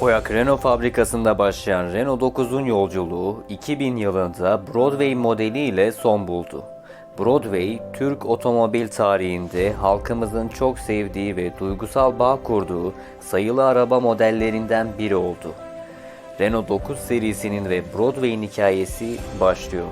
Oyak Renault fabrikasında başlayan Renault 9'un yolculuğu 2000 yılında Broadway modeliyle son buldu. Broadway, Türk otomobil tarihinde halkımızın çok sevdiği ve duygusal bağ kurduğu sayılı araba modellerinden biri oldu. Renault 9 serisinin ve Broadway'in hikayesi başlıyor.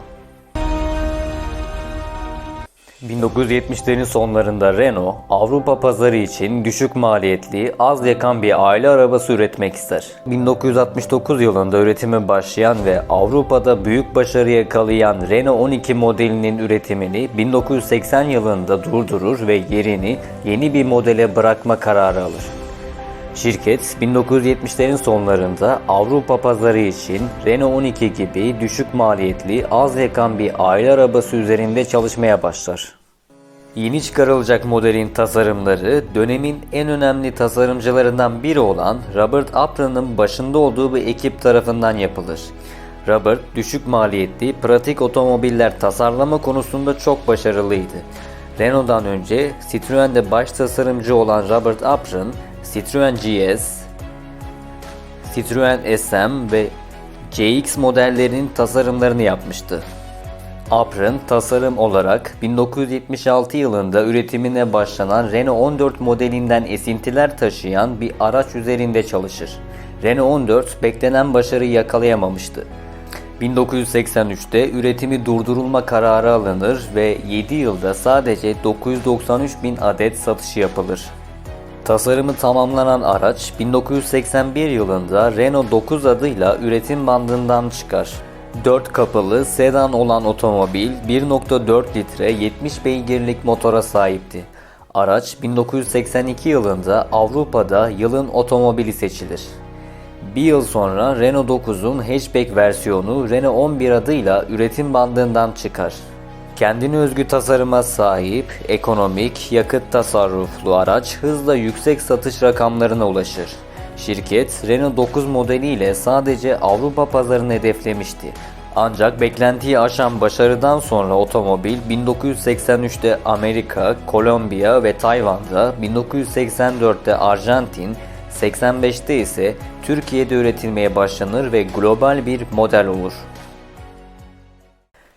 1970'lerin sonlarında Renault, Avrupa pazarı için düşük maliyetli, az yakan bir aile arabası üretmek ister. 1969 yılında üretime başlayan ve Avrupa'da büyük başarı yakalayan Renault 12 modelinin üretimini 1980 yılında durdurur ve yerini yeni bir modele bırakma kararı alır. Şirket 1970'lerin sonlarında Avrupa pazarı için Renault 12 gibi düşük maliyetli, az yakan bir aile arabası üzerinde çalışmaya başlar. Yeni çıkarılacak modelin tasarımları dönemin en önemli tasarımcılarından biri olan Robert Apron'ın başında olduğu bir ekip tarafından yapılır. Robert düşük maliyetli, pratik otomobiller tasarlama konusunda çok başarılıydı. Renault'dan önce Citroen'de baş tasarımcı olan Robert Apron, Citroen GS, Citroen SM ve CX modellerinin tasarımlarını yapmıştı. Apron tasarım olarak 1976 yılında üretimine başlanan Renault 14 modelinden esintiler taşıyan bir araç üzerinde çalışır. Renault 14 beklenen başarıyı yakalayamamıştı. 1983'te üretimi durdurulma kararı alınır ve 7 yılda sadece 993 bin adet satışı yapılır. Tasarımı tamamlanan araç 1981 yılında Renault 9 adıyla üretim bandından çıkar. 4 kapılı sedan olan otomobil 1.4 litre 70 beygirlik motora sahipti. Araç 1982 yılında Avrupa'da yılın otomobili seçilir. Bir yıl sonra Renault 9'un hatchback versiyonu Renault 11 adıyla üretim bandından çıkar. Kendine özgü tasarıma sahip, ekonomik, yakıt tasarruflu araç hızla yüksek satış rakamlarına ulaşır. Şirket Renault 9 modeliyle sadece Avrupa pazarını hedeflemişti. Ancak beklentiyi aşan başarıdan sonra otomobil 1983'te Amerika, Kolombiya ve Tayvan'da, 1984'te Arjantin, 85'te ise Türkiye'de üretilmeye başlanır ve global bir model olur.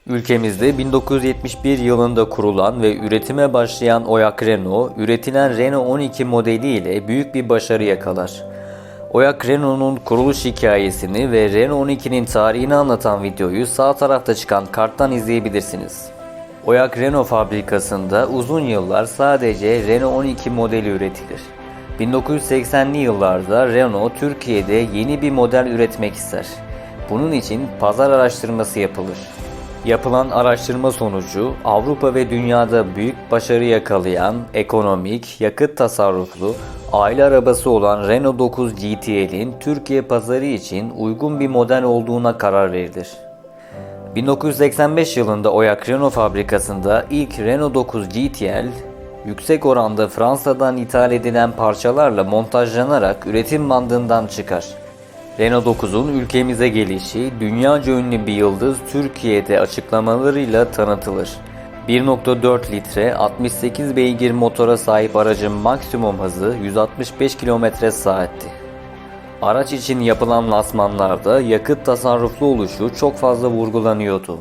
Ülkemizde 1971 yılında kurulan ve üretime başlayan Oyak Renault, üretilen Renault 12 modeli ile büyük bir başarı yakalar. Oyak Renault'un kuruluş hikayesini ve Renault 12'nin tarihini anlatan videoyu sağ tarafta çıkan karttan izleyebilirsiniz. Oyak Renault fabrikasında uzun yıllar sadece Renault 12 modeli üretilir. 1980'li yıllarda Renault Türkiye'de yeni bir model üretmek ister. Bunun için pazar araştırması yapılır. Yapılan araştırma sonucu Avrupa ve dünyada büyük başarı yakalayan ekonomik, yakıt tasarruflu, aile arabası olan Renault 9 GTL'in Türkiye pazarı için uygun bir model olduğuna karar verilir. 1985 yılında Oyak Renault fabrikasında ilk Renault 9 GTL yüksek oranda Fransa'dan ithal edilen parçalarla montajlanarak üretim bandından çıkar. Renault 9'un ülkemize gelişi dünyaca ünlü bir yıldız Türkiye'de açıklamalarıyla tanıtılır. 1.4 litre 68 beygir motora sahip aracın maksimum hızı 165 km saatti. Araç için yapılan lansmanlarda yakıt tasarruflu oluşu çok fazla vurgulanıyordu.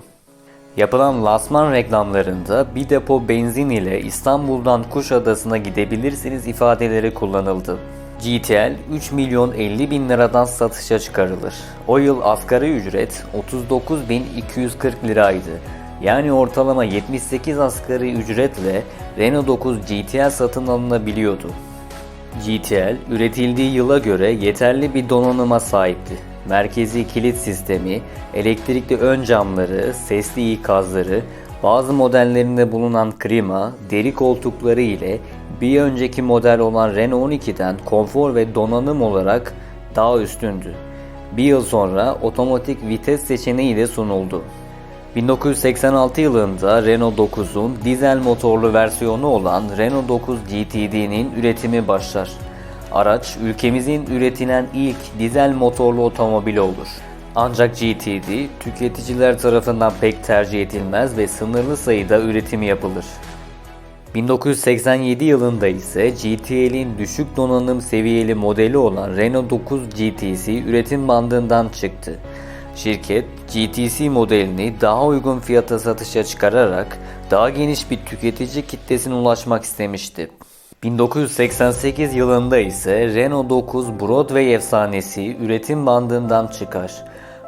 Yapılan lansman reklamlarında bir depo benzin ile İstanbul'dan Kuşadası'na gidebilirsiniz ifadeleri kullanıldı. GTL 3 milyon 50 bin liradan satışa çıkarılır. O yıl asgari ücret 39.240 liraydı. Yani ortalama 78 asgari ücretle Renault 9 GTL satın alınabiliyordu. GTL üretildiği yıla göre yeterli bir donanıma sahipti. Merkezi kilit sistemi, elektrikli ön camları, sesli ikazları, bazı modellerinde bulunan klima, deri koltukları ile bir önceki model olan Renault 12'den konfor ve donanım olarak daha üstündü. Bir yıl sonra otomatik vites seçeneği de sunuldu. 1986 yılında Renault 9'un dizel motorlu versiyonu olan Renault 9 GTD'nin üretimi başlar. Araç ülkemizin üretilen ilk dizel motorlu otomobili olur. Ancak GTD tüketiciler tarafından pek tercih edilmez ve sınırlı sayıda üretimi yapılır. 1987 yılında ise GTL'in düşük donanım seviyeli modeli olan Renault 9 GTC üretim bandından çıktı. Şirket GTC modelini daha uygun fiyata satışa çıkararak daha geniş bir tüketici kitlesine ulaşmak istemişti. 1988 yılında ise Renault 9 Broadway efsanesi üretim bandından çıkar.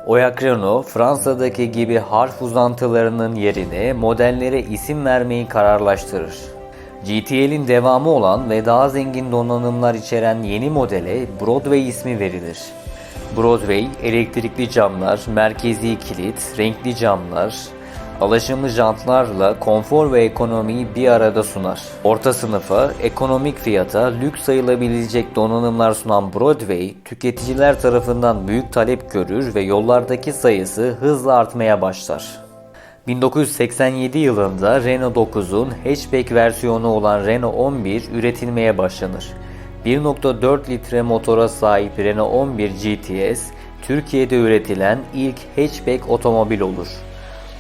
Oyak Renault Fransa'daki gibi harf uzantılarının yerine modellere isim vermeyi kararlaştırır. GTL'in devamı olan ve daha zengin donanımlar içeren yeni modele Broadway ismi verilir. Broadway, elektrikli camlar, merkezi kilit, renkli camlar, alaşımlı jantlarla konfor ve ekonomiyi bir arada sunar. Orta sınıfa, ekonomik fiyata lüks sayılabilecek donanımlar sunan Broadway, tüketiciler tarafından büyük talep görür ve yollardaki sayısı hızla artmaya başlar. 1987 yılında Renault 9'un hatchback versiyonu olan Renault 11 üretilmeye başlanır. 1.4 litre motora sahip Renault 11 GTS, Türkiye'de üretilen ilk hatchback otomobil olur.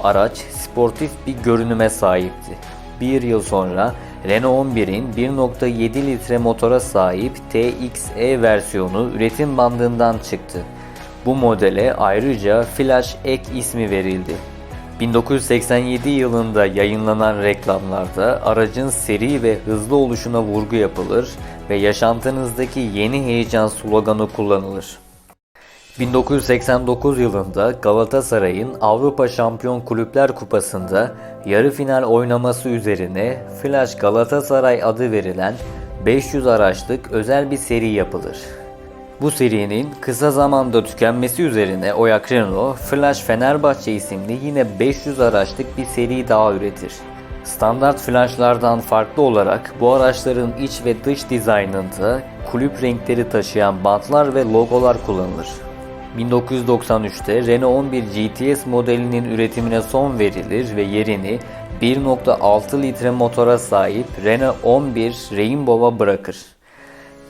Araç sportif bir görünüme sahipti. Bir yıl sonra Renault 11'in 1.7 litre motora sahip TXE versiyonu üretim bandından çıktı. Bu modele ayrıca Flash Ek ismi verildi. 1987 yılında yayınlanan reklamlarda aracın seri ve hızlı oluşuna vurgu yapılır ve yaşantınızdaki yeni heyecan sloganı kullanılır. 1989 yılında Galatasaray'ın Avrupa Şampiyon Kulüpler Kupası'nda yarı final oynaması üzerine Flash Galatasaray adı verilen 500 araçlık özel bir seri yapılır. Bu serinin kısa zamanda tükenmesi üzerine Oyak Renault, Flash Fenerbahçe isimli yine 500 araçlık bir seri daha üretir. Standart flashlardan farklı olarak bu araçların iç ve dış dizaynında kulüp renkleri taşıyan bantlar ve logolar kullanılır. 1993'te Renault 11 GTS modelinin üretimine son verilir ve yerini 1.6 litre motora sahip Renault 11 Rainbow'a bırakır.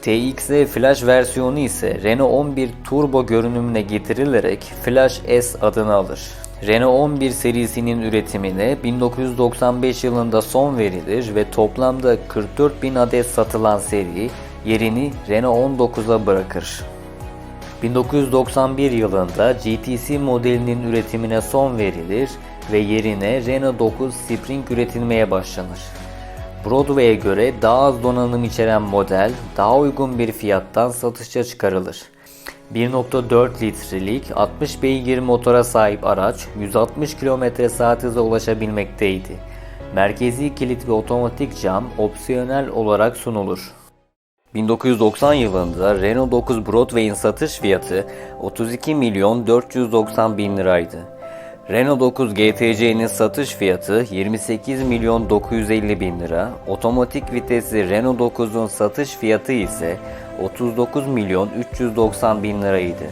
TXE Flash versiyonu ise Renault 11 Turbo görünümüne getirilerek Flash S adını alır. Renault 11 serisinin üretimine 1995 yılında son verilir ve toplamda 44 bin adet satılan seri yerini Renault 19'a bırakır. 1991 yılında GTC modelinin üretimine son verilir ve yerine Renault 9 Spring üretilmeye başlanır. Broadway'e göre daha az donanım içeren model daha uygun bir fiyattan satışa çıkarılır. 1.4 litrelik 60 beygir motora sahip araç 160 km saat hıza ulaşabilmekteydi. Merkezi kilit ve otomatik cam opsiyonel olarak sunulur. 1990 yılında Renault 9 Broadway'in satış fiyatı 32 milyon 490 bin liraydı. Renault 9 GTC'nin satış fiyatı 28 milyon 950 bin lira, otomatik vitesli Renault 9'un satış fiyatı ise 39 milyon 390 bin liraydı.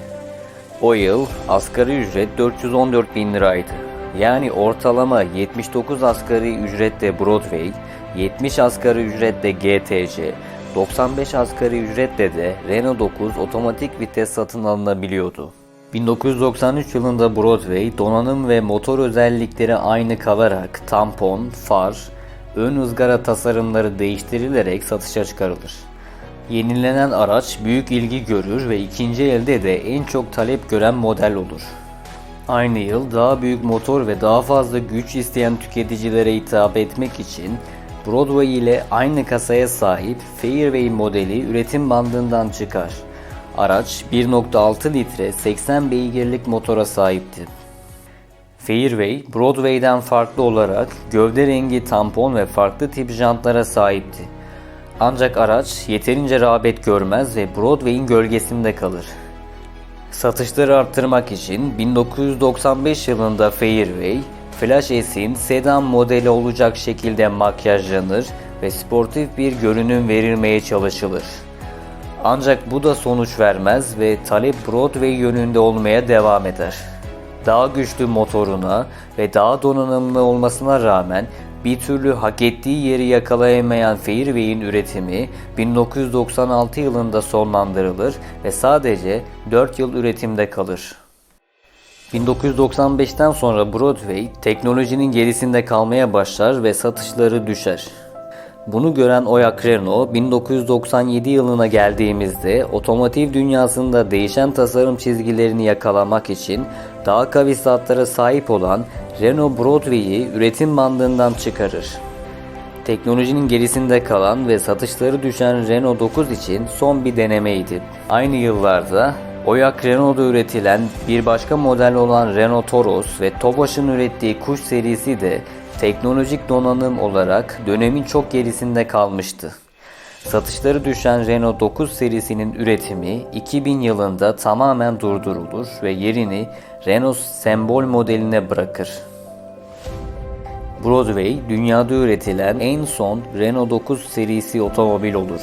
O yıl asgari ücret 414 bin liraydı. Yani ortalama 79 asgari ücretle Broadway, 70 asgari ücretle GTC, 95 asgari ücretle de Renault 9 otomatik vites satın alınabiliyordu. 1993 yılında Broadway donanım ve motor özellikleri aynı kalarak tampon, far, ön ızgara tasarımları değiştirilerek satışa çıkarılır. Yenilenen araç büyük ilgi görür ve ikinci elde de en çok talep gören model olur. Aynı yıl daha büyük motor ve daha fazla güç isteyen tüketicilere hitap etmek için Broadway ile aynı kasaya sahip Fairway modeli üretim bandından çıkar. Araç 1.6 litre 80 beygirlik motora sahipti. Fairway, Broadway'den farklı olarak gövde rengi tampon ve farklı tip jantlara sahipti. Ancak araç yeterince rağbet görmez ve Broadway'in gölgesinde kalır. Satışları arttırmak için 1995 yılında Fairway, Flash S'in sedan modeli olacak şekilde makyajlanır ve sportif bir görünüm verilmeye çalışılır. Ancak bu da sonuç vermez ve talep Broadway yönünde olmaya devam eder. Daha güçlü motoruna ve daha donanımlı olmasına rağmen bir türlü hak ettiği yeri yakalayamayan Fairway'in üretimi 1996 yılında sonlandırılır ve sadece 4 yıl üretimde kalır. 1995'ten sonra Broadway teknolojinin gerisinde kalmaya başlar ve satışları düşer. Bunu gören Oyak Renault 1997 yılına geldiğimizde otomotiv dünyasında değişen tasarım çizgilerini yakalamak için daha kavisli hatlara sahip olan Renault Broadway'i üretim bandından çıkarır. Teknolojinin gerisinde kalan ve satışları düşen Renault 9 için son bir denemeydi. Aynı yıllarda Oyak Renault'da üretilen bir başka model olan Renault Toros ve Tofaş'ın ürettiği Kuş serisi de teknolojik donanım olarak dönemin çok gerisinde kalmıştı. Satışları düşen Renault 9 serisinin üretimi 2000 yılında tamamen durdurulur ve yerini Renault Sembol modeline bırakır. Broadway dünyada üretilen en son Renault 9 serisi otomobil olur.